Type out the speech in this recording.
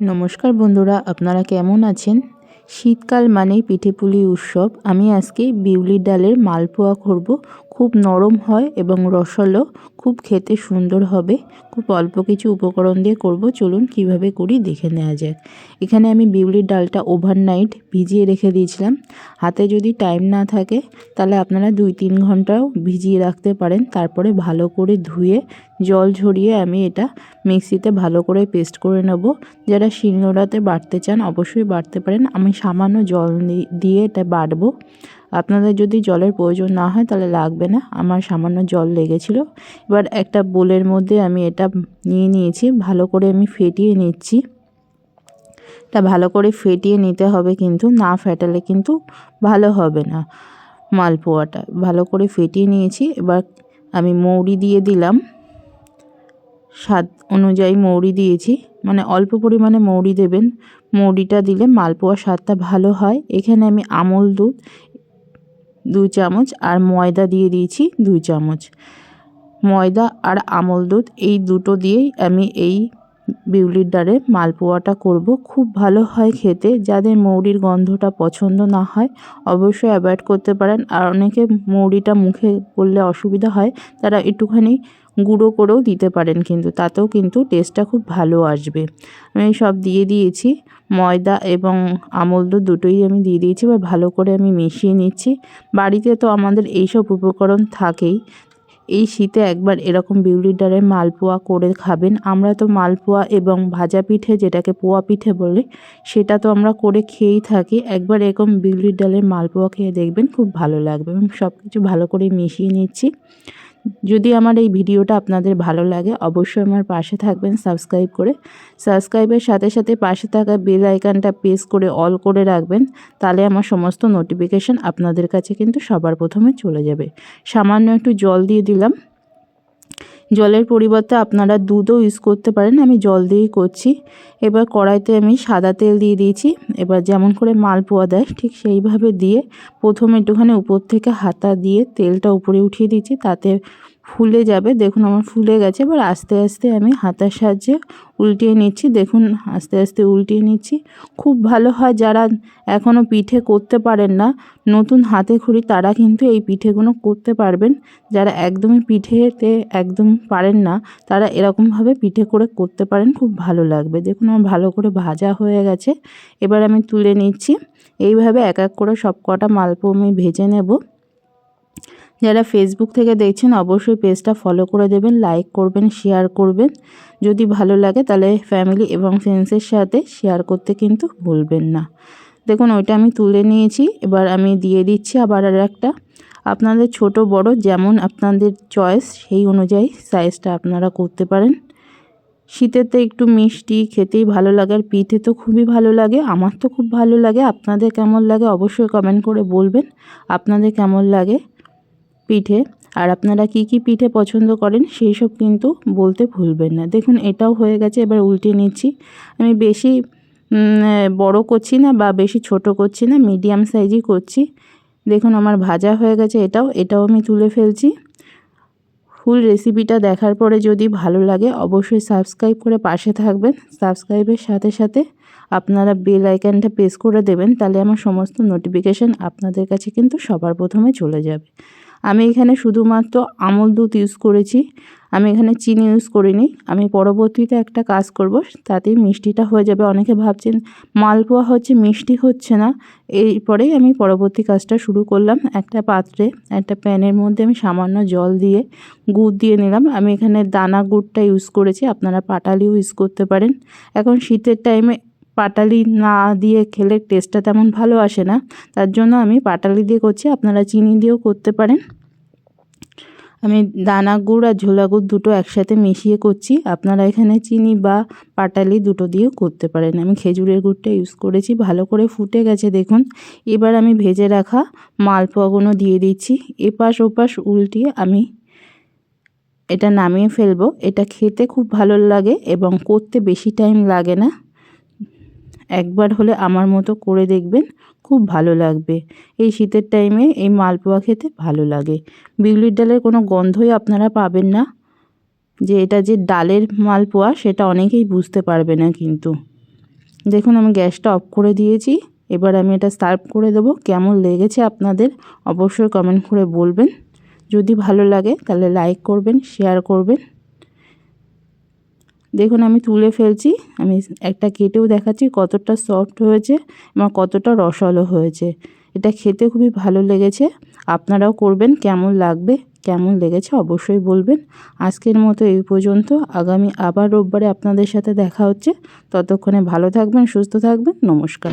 নমস্কার বন্ধুরা আপনারা কেমন আছেন? শীতকাল মানেই পিঠেপুলি উৎসব। আমি আজকে বিউলির ডালের মালপোয়া করব। খুব নরম হয় এবং রসালো, খুব খেতে সুন্দর হবে। খুব অল্প কিছু উপকরণ দিয়ে করব। চলুন কীভাবে করি দেখে নেওয়া যাক। এখানে আমি বিউলির ডালটা ওভারনাইট ভিজিয়ে রেখে দিয়েছিলাম। হাতে যদি টাইম না থাকে, তাহলে আপনারা দুই তিন ঘন্টাও ভিজিয়ে রাখতে পারেন। তারপরে ভালো করে ধুয়ে, জল ঝরিয়ে আমি এটা মিক্সিতে ভালো করে পেস্ট করে নেব। যারা শিলনোড়াতে বাটতে চান, অবশ্যই বাটতে পারেন। আমি সামান্য জল দিয়ে এটা বাটবো। আপনাদের যদি জলের প্রয়োজন না হয় তাহলে লাগবে না, আমার সামান্য জল লেগেছিল। এবার একটা বোলের মধ্যে আমি এটা নিয়ে নিয়েছি, ভালো করে আমি ফেটিয়ে নিচ্ছি। এটা ভালো করে ফেটিয়ে নিতে হবে কিন্তু, না ফেটালে কিন্তু ভালো হবে না মালপোয়াটা। ভালো করে ফেটিয়ে নিয়েছি, এবার আমি মৌরি দিয়ে দিলাম। স্বাদ অনুযায়ী মৌরি দিয়েছি মানে অল্প পরিমাণে মৌরি দেবেন মৌরিটা দিলে মালপোয়ার স্বাদটা ভালো হয়। এখানে আমি আমল দুধ, দু চামচ আর ময়দা দিয়ে দিয়েছি দুই চামচ। ময়দা আর আমল দুধ এই দুটো দিয়েই আমি এই বিউলির ডারে মালপোয়াটা করব। খুব ভালো হয় খেতে। যাদের মৌরির গন্ধটা পছন্দ না হয়, অবশ্যই অ্যাভয়েড করতে পারেন। আর অনেকে মৌরিটা মুখে পড়লে অসুবিধা হয়, তারা একটুখানি গুঁড়ো করেও দিতে পারেন কিন্তু তাতেও কিন্তু টেস্টটা খুব ভালো আসবে। আমি সব দিয়ে দিয়েছি, ময়দা এবং আমল দুধ দুটোই আমি দিয়ে দিয়েছি, এবার ভালো করে আমি মিশিয়ে নিচ্ছি। বাড়িতে তো আমাদের এইসব উপকরণ থাকেই। এই শীতে একবার এরকম বিউলির ডালের মালপোয়া করে খাবেন। আমরা তো মালপোয়া এবং ভাজা পিঠে যেটাকে পোয়া পিঠে বলে, সেটা তো আমরা করে খেয়েই থাকি। একবার এরকম বিউলির ডালের মালপোয়া খেয়ে দেখবেন খুব ভালো লাগবে। এবং সব কিছু ভালো করে মিশিয়ে নিচ্ছি। যদি আমার এই ভিডিওটা আপনাদের ভালো লাগে, অবশ্যই আমার পাশে থাকবেন সাবস্ক্রাইব করে। সাবস্ক্রাইবের সাথে সাথে পাশে থাকা বেল আইকনটা প্রেস করে অল করে রাখবেন, তাহলে আমার সমস্ত নোটিফিকেশান আপনাদের কাছে কিন্তু সবার প্রথমে চলে যাবে। সামান্য একটু জল দিয়ে দিলাম। জলের পরিবর্তে আপনারা দুধও ইউজ করতে পারেন। আমি জল দিয়েই করছি। এবার কড়াইতে আমি সাদা তেল দিয়ে দিয়েছি। এবার যেমন করে মালপোয়া দেয় ঠিক সেইভাবে দিয়ে প্রথমে একটুখানি উপর থেকে হাতা দিয়ে তেলটা উপরে উঠিয়ে দিয়েছি। তাতে ফুলে যাবে। দেখুন আমার ফুলে গেছে। এবার আস্তে আস্তে আমি হাতার সাহায্যে উল্টিয়ে নিচ্ছি। দেখুন, আস্তে আস্তে উল্টিয়ে নিচ্ছি। খুব ভালো হয় যারা এখনও পিঠে করতে পারেন না, নতুন হাতে খড়ি, তারা কিন্তু এই পিঠেগুলো করতে পারবেন। যারা একদমই পিঠেতে একদম পারেন না, তারা এরকমভাবে পিঠে করে করতে পারেন। খুব ভালো লাগবে। দেখুন আমার ভালো করে ভাজা হয়ে গেছে। এবার আমি তুলে নিচ্ছি। এইভাবে এক এক করে সব কটা মালপো আমি ভেজে নেব। যারা ফেসবুক থেকে দেখছেন, অবশ্যই পেজটা ফলো করে দেবেন লাইক করবেন শেয়ার করবেন। যদি ভালো লাগে তাহলে ফ্যামিলি এবং ফ্রেন্ডসের সাথে শেয়ার করতে কিন্তু ভুলবেন না। দেখুন, ওইটা আমি তুলে নিয়েছি, এবার আমি দিয়ে দিচ্ছি আবার আর একটা। আপনাদের ছোট, বড় যেমন আপনাদের চয়েস সেই অনুযায়ী সাইজটা আপনারা করতে পারেন। শীতেতে একটু মিষ্টি, খেতেই ভালো লাগে, আর পিঠে তো খুবই ভালো লাগে, আমার তো খুব ভালো লাগে। আপনাদের কেমন লাগে অবশ্যই কমেন্ট করে বলবেন, আপনাদের কেমন লাগে? পিঠে। আর আপনারা কি কি পিঠে পছন্দ করেন, সেই সব কিন্তু বলতে ভুলবেন না। দেখুন, এটাও হয়ে গেছে, এবার উল্টে নিচ্ছি। আমি বেশি বড় করছি না বা বেশি ছোট করছি না, মিডিয়াম সাইজই করছি। দেখুন, আমার ভাজা হয়ে গেছে এটাও এটাও আমি তুলে ফেলছি। ফুল রেসিপিটা দেখার পরে যদি ভালো লাগে, অবশ্যই সাবস্ক্রাইব করে পাশে থাকবেন। সাবস্ক্রাইবের সাথে সাথে আপনারা বেল আইকনটা প্রেস করে দেবেন, তাহলে আমার সমস্ত নোটিফিকেশান আপনাদের কাছে কিন্তু সবার প্রথমে চলে যাবে। আমি এখানে শুধুমাত্র আমল দুধ ইউজ করেছি। আমি এখানে চিনি ইউজ করিনি। আমি পরবর্তীতে একটা কাজ করব তাতেই মিষ্টিটা হয়ে যাবে। অনেকে ভাবছেন মালপোয়া হচ্ছে, মিষ্টি হচ্ছে না। এরপরেই আমি পরবর্তী কাজটা শুরু করলাম। একটা পাত্রে, একটা প্যানের মধ্যে আমি সামান্য জল দিয়ে গুড় দিয়ে নিলাম। আমি এখানে দানা গুড়টা ইউজ করেছি। আপনারা পাটালিও ইউজ করতে পারেন। এখন শীতের টাইমে পাটালি না দিয়ে খেলে টেস্টটা তেমন ভালো আসে না। তার জন্য আমি পাটালি দিয়ে করছি। আপনারা চিনি দিয়েও করতে পারেন। আমি দানা গুড় আর ঝোলা গুড় দুটো একসাথে মিশিয়ে করছি। আপনারা এখানে চিনি বা পাটালি দুটো দিয়েও করতে পারেন। আমি খেজুরের গুড়টা ইউজ করেছি, ভালো করে ফুটে গেছে দেখুন। এবার আমি ভেজে রাখা মালপোয়াগুলো দিয়ে দিচ্ছি। এপাশ ওপাশ উল্টিয়ে আমি এটা নামিয়ে ফেলব। এটা খেতে খুব ভালো লাগে এবং করতে বেশি টাইম লাগে না। একবার হলে আমার মতো করে দেখবেন, খুব ভালো লাগবে। এই শীতের টাইমে এই মালপোয়া খেতে ভালো লাগে। বিউলির ডালের কোনো গন্ধই আপনারা পাবেন না। যে এটা যে ডালের মালপোয়া, সেটা অনেকেই বুঝতে পারবে না কিন্তু। দেখুন, আমি গ্যাসটা অফ করে দিয়েছি। এবার আমি এটা সার্ভ করে দেবো। কেমন লেগেছে আপনাদের অবশ্যই কমেন্ট করে বলবেন। যদি ভালো লাগে, তাহলে লাইক করবেন শেয়ার করবেন। দেখুন, আমি তুলে ফেলছি। আমি একটা কেটেও দেখাচ্ছি কতটা সফট হয়েছে এবং কতটা রসালো হয়েছে। এটা খেতে খুবই ভালো লেগেছে। আপনারাও করবেন, কেমন লাগবে, কেমন লেগেছে অবশ্যই বলবেন। আজকের মতো এই পর্যন্ত। আগামী আবার রোববারে আপনাদের সাথে দেখা হচ্ছে। ততক্ষণে ভালো থাকবেন, সুস্থ থাকবেন। নমস্কার।